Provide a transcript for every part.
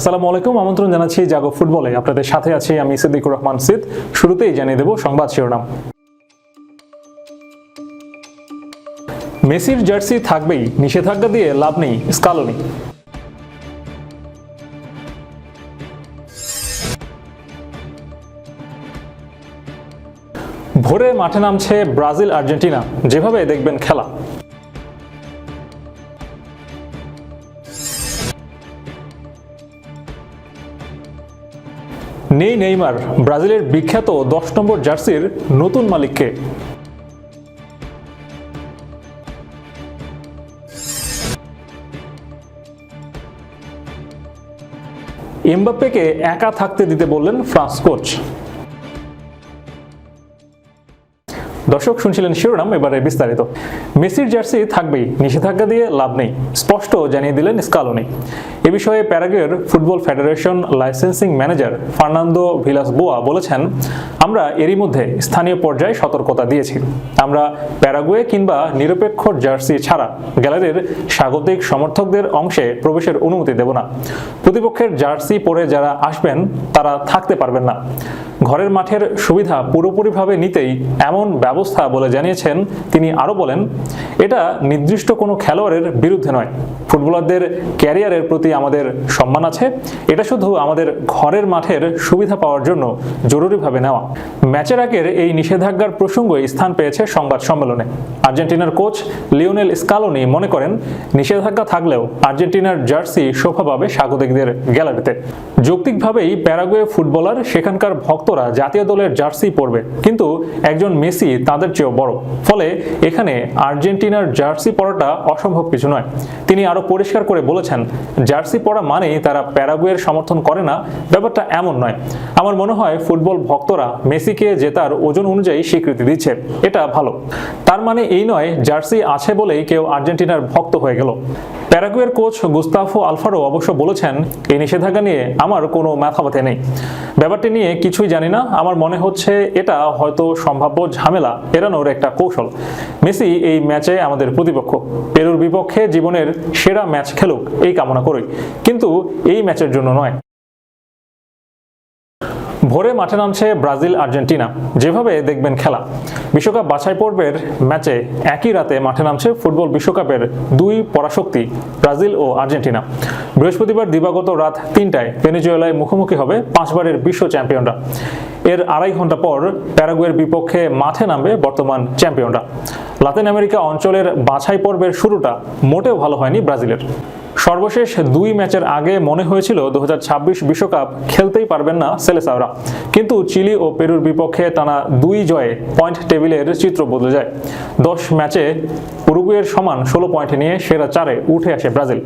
আসসালামু আলাইকুম, আমন্ত্রণ জানাচ্ছি জাগো ফুটবলে। আপনাদের সাথে আছি আমি সিদ্দিকুর রহমান সিদ। শুরুতেই জানিয়ে দেব সংবাদ শিরোনাম। মেসির জার্সি থাকবেই, নিষেধাজ্ঞা দিয়ে লাভ নেই স্কালোনি ভোরে মাঠে নামছে ব্রাজিল আর্জেন্টিনা, যেভাবে দেখবেন খেলা। নেই নেইমার। ব্রাজিলের বিখ্যাত দশ নম্বর জার্সির নতুন মালিককে। এমবাপ্পেকে একা থাকতে দিতে বললেন ফ্রান্স কোচ। দর্শক, শুনছিলেন শিরোনাম, এবারে বিস্তারিত। মেসির জার্সি থাকবেই, নিষেধাজ্ঞা দিয়ে লাভ নেই, স্পষ্ট জানিয়ে দিলেন স্কালোনি। এ বিষয়ে প্যারাগুয়ের football federation licensing manager Fernando Vilas Boa বলেছেন, আমরা এরই মধ্যে স্থানীয় পর্যায়ে সতর্কতা দিয়েছি। আমরা প্যারাগুয়ে কিংবা নিরপেক্ষ জার্সি ছাড়া গ্যালারির স্বাগতিক সমর্থকদের অংশে প্রবেশের অনুমতি দেব না। প্রতিপক্ষের জার্সি পরে যারা আসবেন, তারা থাকতে পারবেন না। ঘরের মাঠের সুবিধা পুরোপুরিভাবে নিতেই এমন ব্যবস্থা বলে জানিয়েছেন তিনি। আরও বলেন এটা নির্দিষ্ট কোনো খেলোয়াড়ের বিরুদ্ধে নয়। ফুটবলারদের ক্যারিয়ারের প্রতি আমাদের সম্মান আছে। এটা শুধু আমাদের ঘরের মাঠের সুবিধা পাওয়ার জন্য জরুরিভাবে নেওয়া। ম্যাচের আগের এই নিষেধাজ্ঞার প্রসঙ্গই স্থান পেয়েছে সংবাদ সম্মেলনে। আর্জেন্টিনার কোচ লিওনেল স্কালোনি মনে করেন, নিষেধাজ্ঞা থাকলেও আর্জেন্টিনার জার্সি শোভা পাবে স্বাগতিকদের গ্যালারিতে। যৌক্তিকভাবেই প্যারাগুয়ে ফুটবলার, সেখানকার ভক্তরা জাতীয় দলের জার্সি পরবে। কিন্তু একজন মেসি তাদের চেয়েও বড়। ফলে এখানে আর্জেন্টিনার জার্সি পরাটা অসম্ভব কিছু নয়। তিনি আরও পরিষ্কার করে বলেছেন, জার্সি পরা মানেই তারা প্যারাগুয়ের সমর্থন করে না, ব্যাপারটা এমন নয়। আমার মনে হয় ফুটবল ভক্তরা মেসিকে জেতার ওজন অনুযায়ী স্বীকৃতি দিচ্ছে। এটা ভালো। তার মানে এই নয়, জার্সি আছে বলেই কেউ আর্জেন্টিনার ভক্ত হয়ে গেল। প্যারাগুয়ের কোচ গুস্তাফো আলফারো অবশ্য বলেছেন, এই নিষেধাজ্ঞা নিয়ে আমার কোনো মাথা ব্যথা নেই। ব্যাপারটি নিয়ে কিছুই জানি না। আমার মনে হচ্ছে এটা হয়তো সম্ভাব্য ঝামেলা এড়ানোর একটা কৌশল। মেসি এই ম্যাচে আমাদের প্রতিপক্ষ। পেরুর বিপক্ষে জীবনের সেরা ম্যাচ খেলুক, এই কামনা করি। কিন্তু এই ম্যাচের জন্য নয়। ভোরে মাঠে নামছে ব্রাজিল, আর্জেন্টিনা। যেভাবে দেখবেন খেলা। বিশ্বকাপ বাছাই পর্বের ম্যাচে একই রাতে মাঠে নামছে ফুটবল বিশ্বকাপের দুই পরাশক্তি, ব্রাজিল ও আর্জেন্টিনা। বৃহস্পতিবার দিবাগত রাত তিনটায় ভেনেজুয়েলায় মুখোমুখি হবে পাঁচবারের বিশ্ব চ্যাম্পিয়নরা। এর আড়াই ঘণ্টা পর প্যারাগুয়ের বিপক্ষে মাঠে নামবে বর্তমান চ্যাম্পিয়নরা। লাতিন আমেরিকা অঞ্চলের বাছাই পর্বের শুরুটা মোটেও ভালো হয়নি ব্রাজিলের। সর্বশেষ দুই ম্যাচের আগে মনে হয়েছিল দু বিশ্বকাপ খেলতেই পারবেন না সেলেসাওরা। কিন্তু চিলি ও পেরুর বিপক্ষে টানা দুই জয়ে পয়েন্ট টেবিলের চিত্র বদলে যায়। দশ ম্যাচে উরুগুয়ের সমান ষোলো পয়েন্ট নিয়ে সেরা চারে উঠে আসে ব্রাজিল।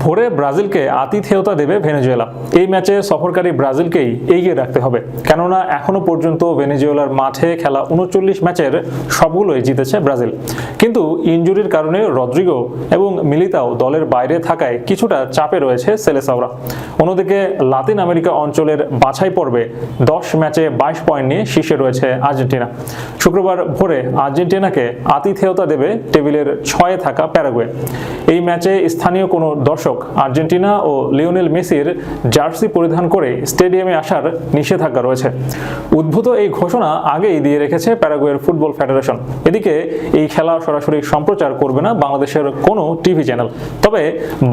ভোরে ব্রাজিলকে আতিথেয়তা দেবে ভেনেজুয়েলা। এই ম্যাচে সফরকারী ব্রাজিলকেই এগিয়ে রাখতে হবে। কেননা, এখনও পর্যন্ত ভেনেজুয়েলার মাঠে খেলা উনচল্লিশ ম্যাচের সবগুলোই জিতেছে ব্রাজিল। কিন্তু ইনজুরির কারণে রদ্রিগো এবং মিলিতাও দলের বাইরে থাকায় কিছুটা চাপে রয়েছে সেলেসাওরা। অন্যদিকে, লাতিন আমেরিকা অঞ্চলের বাছাই পর্বে দশ ম্যাচে বাইশ পয়েন্ট নিয়ে শীর্ষে রয়েছে আর্জেন্টিনা। শুক্রবার ভোরে আর্জেন্টিনাকে আতিথেয়তা দেবে টেবিলের ছয়ে থাকা প্যারাগুয়ে। এই ম্যাচে স্থানীয় কোনো দর্শক আর্জেন্টিনা ও লিওনেল মেসির জার্সি পরিধান করে স্টেডিয়ামে আসার নিষেধাজ্ঞা রয়েছে। উদ্ভূত এই ঘোষণা আগেই দিয়ে রেখেছে প্যারাগুয়ের ফুটবল ফেডারেশন। এদিকে এই খেলা সরাসরি সম্প্রচার করবে না বাংলাদেশের কোনো টিভি চ্যানেল। তবে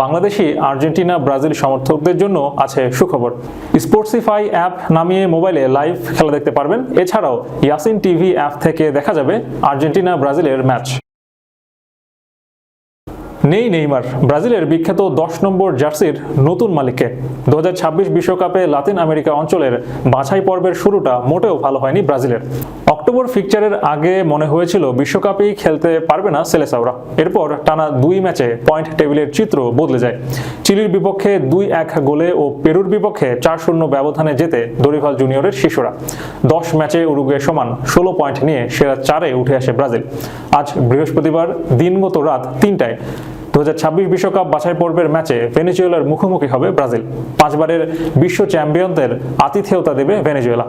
বাংলাদেশি, আর্জেন্টিনা, ব্রাজিল সমর্থকদের জন্য আছে সুখবর। স্পোর্টসিফাই অ্যাপ নামিয়ে মোবাইলে লাইভ খেলা দেখতে পারবেন। এছাড়াও ইয়াসিন টিভি অ্যাপ থেকে দেখা যাবে আর্জেন্টিনা ব্রাজিলের ম্যাচ। নেই নেইমার। ব্রাজিলের বিখ্যাত দশ নম্বর জার্সির নতুন মালিককে। দু বিশ্বকাপে লাতিন আমেরিকা অঞ্চলের বাছাই পর্বের শুরুটা মোটেও ভালো হয়নি ব্রাজিলের। অক্টোবর ফিকচারের আগে মনে হয়েছিল বিশ্বকাপেই খেলতে পারবে না সেলেসাওরা। এরপর টানা দুই ম্যাচে পয়েন্ট টেবিলের চিত্র বদলে যায়। চিলির বিপক্ষে দুই এক গোলে ও পেরুর বিপক্ষে চার শূন্য ব্যবধানে যেতে দরিভাল জুনিয়রের শিশুরা। দশ ম্যাচে উরুগুয়ে সমান ষোলো পয়েন্ট নিয়ে সেরা চারে উঠে আসে ব্রাজিল। আজ বৃহস্পতিবার দিনগত রাত তিনটায় দু বিশ্বকাপ বাছাই পর্বের ম্যাচে ভেনেজুয়েলার মুখোমুখি হবে ব্রাজিল। পাঁচবারের বিশ্ব চ্যাম্পিয়নদের আতিথেয়তা দেবে ভেনেজুয়েলা।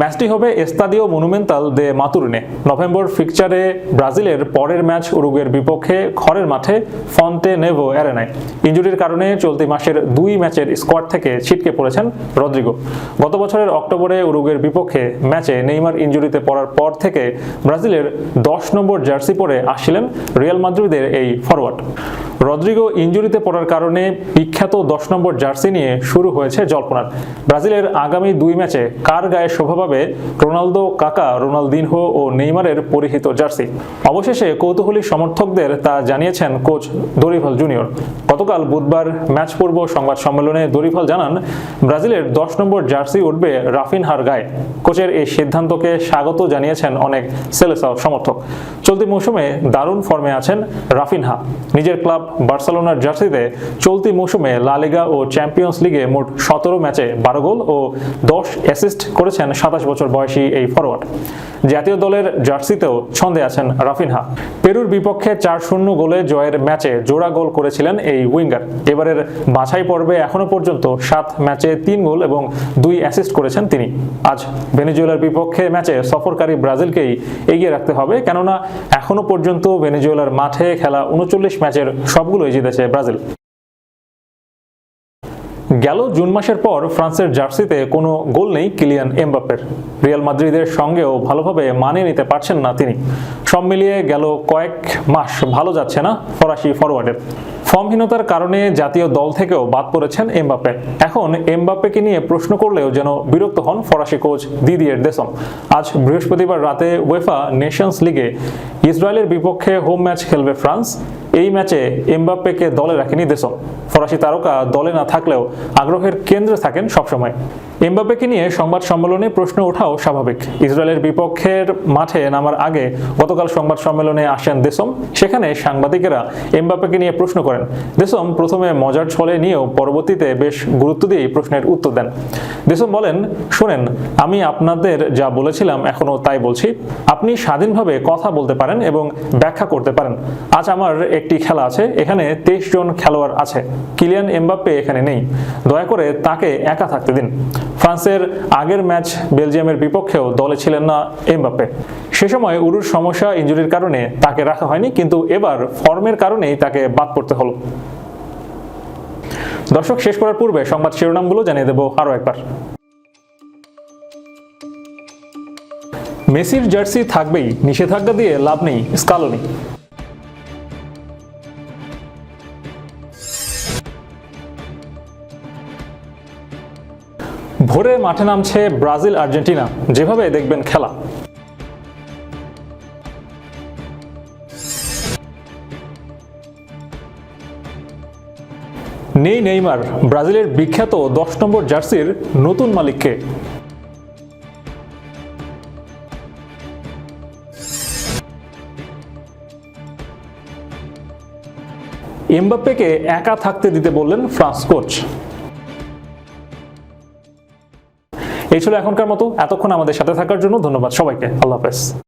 ম্যাচটি হবে এস্তাদিও মনুমেন্টাল দে মাতুরিনে। নভেম্বর ফিকচারে ব্রাজিলের পরের ম্যাচ উরুগুয়ের বিপক্ষে ঘরের মাঠে ফন্টে নেভো অ্যারেনায়। ইঞ্জুরির কারণে চলতি মাসের দুই ম্যাচের স্কোয়াড থেকে ছিটকে পড়েছেন রদ্রিগো। গত বছরের অক্টোবরে উরুগুয়ের বিপক্ষে ম্যাচে নেইমার ইঞ্জুরিতে পড়ার পর থেকে ব্রাজিলের দশ নম্বর জার্সি পরে আসছিলেন রিয়াল মাদ্রিদের এই ফরওয়ার্ড রদ্রিগো ইঞ্জুরিতে পড়ার কারণে বিখ্যাত দশ নম্বর জার্সি নিয়ে শুরু হয়েছে জল্পনার ব্রাজিলের আগামী দুই ম্যাচে কার গায়ে শোভা পাবে? রোনালদো, কাকা, রোনালদিনহো ও নেইমারের পরিহিত জার্সি। অবশেষে কৌতূহলী সমর্থকদের তা জানিয়েছেন কোচ দরিভাল জুনিয়র। গতকাল বুধবার ম্যাচ পূর্ব সংবাদ সম্মেলনে দরিভাল জানান, ব্রাজিলের দশ নম্বর জার্সি উঠবে রাফিনহার গায়ে। কোচের এই সিদ্ধান্তকে স্বাগত জানিয়েছেন অনেক সেলেসাও সমর্থক। চলতি মৌসুমে দারুণ ফর্মে আছেন রাফিনহা। নিজের ক্লাব বার্সেলোনার জার্সিতে চলতি মৌসুমে লা লিগা ও চ্যাম্পিয়ন্স লিগে মোট সতেরো ম্যাচে বারো গোল ও দশ অ্যাসিস্ট করেছেন সাতাশ বছর বয়সী এই ফরওয়ার্ড জাতীয় দলের জার্সিতেও ছন্দে আছেন রাফিনহা। পেরুর বিপক্ষে চার শূন্য গোলে জয়ের ম্যাচে জোড়া গোল করেছিলেন এই উইঙ্গার। এবারের বাছাই পর্বে এখনও পর্যন্ত সাত ম্যাচে তিন গোল এবং দুই অ্যাসিস্ট করেছেন তিনি। আজ ভেনেজুয়েলার বিপক্ষে ম্যাচে সফরকারী ব্রাজিলকেই এগিয়ে রাখতে হবে, কেননা এখনও পর্যন্ত ভেনেজুয়েলার মাঠে খেলা উনচল্লিশ ম্যাচের সবগুলোই জিতেছে ব্রাজিল। গেল জুন মাসের পর ফ্রান্সের জার্সিতে কোনো গোল নেই কিলিয়ান এমবাপের রিয়াল মাদ্রিদের সঙ্গেও ভালোভাবে মানিয়ে নিতে পারছেন না তিনি। সব মিলিয়ে গেল কয়েক মাস ভালো যাচ্ছে না ফরাসি ফরওয়ার্ডের ফর্মহীনতার কারণে জাতীয় দল থেকেও বাদ পড়েছেন এমবাপ্পে। এখন এমবাপ্পেকে নিয়ে প্রশ্ন করলেও যেন বিরক্ত হন ফরাসি কোচ দিদিয়ের দেশম। আজ বৃহস্পতিবার রাতে ওয়েফা নেশনস লিগে ইসরায়েলের বিপক্ষে হোম ম্যাচ খেলবে ফ্রান্স। এই ম্যাচে এমবাপ্পেকে দলে রাখেনি দেশম। ফরাসি তারকা দলে না থাকলেও আগ্রহের কেন্দ্রে থাকেন সবসময়। এমবাপ্পেকে নিয়ে সংবাদ সম্মেলনে প্রশ্ন ওঠাও স্বাভাবিক। ইসরায়েলের বিপক্ষের মাঠে নামার আগে গতকাল সংবাদ সম্মেলনে আসেন দেশম। সেখানে সাংবাদিকেরা এমবাপ্পেকে নিয়ে প্রশ্ন করেন। দেশম প্রথমে মজার ছলে নিয়েও পরবর্তীতে বেশ গুরুত্ব দিয়ে প্রশ্নের উত্তর দেন। দেশম বলেন, শোনেন, আমি আপনাদের যা বলেছিলাম এখনও তাই বলছি। আপনি স্বাধীনভাবে কথা বলতে পারেন এবং ব্যাখ্যা করতে পারেন। আজ আমার একটি খেলা আছে, এখানে তেইশ জন খেলোয়াড় আছে। কিলিয়ান এমবাপ্পে এখানে নেই। দয়া করে তাকে একা থাকতে দিন। ফ্রান্সের আগের ম্যাচ বেলজিয়ামের বিপক্ষেও দলে ছিলেন না এমবাপ্পে। সে সময় উরুর সমস্যা ইঞ্জুরির কারণে তাকে রাখা হয়নি, কিন্তু এবার ফর্মের কারণেই তাকে বাদ পড়তে হলো। দর্শক, শেষ করার পূর্বে সংবাদ শিরোনামগুলো জানিয়ে দেব আরও একবার। মেসির জার্সি থাকবেই, নিষেধাজ্ঞা দিয়ে লাভ নেই স্কালোনি ভোরে মাঠে নামছে ব্রাজিল, আর্জেন্টিনা। যেভাবে দেখবেন খেলা। নেই নেইমার, ব্রাজিলের বিখ্যাত দশ নম্বর জার্সির নতুন মালিককে। এমবাপ্পেকে একা থাকতে দিতে বললেন ফ্রান্স কোচ। এই ছিল এখনকার মতো এতক্ষণ আমাদের সাথে থাকার জন্য ধন্যবাদ সবাইকে আল্লাহ হাফেজ।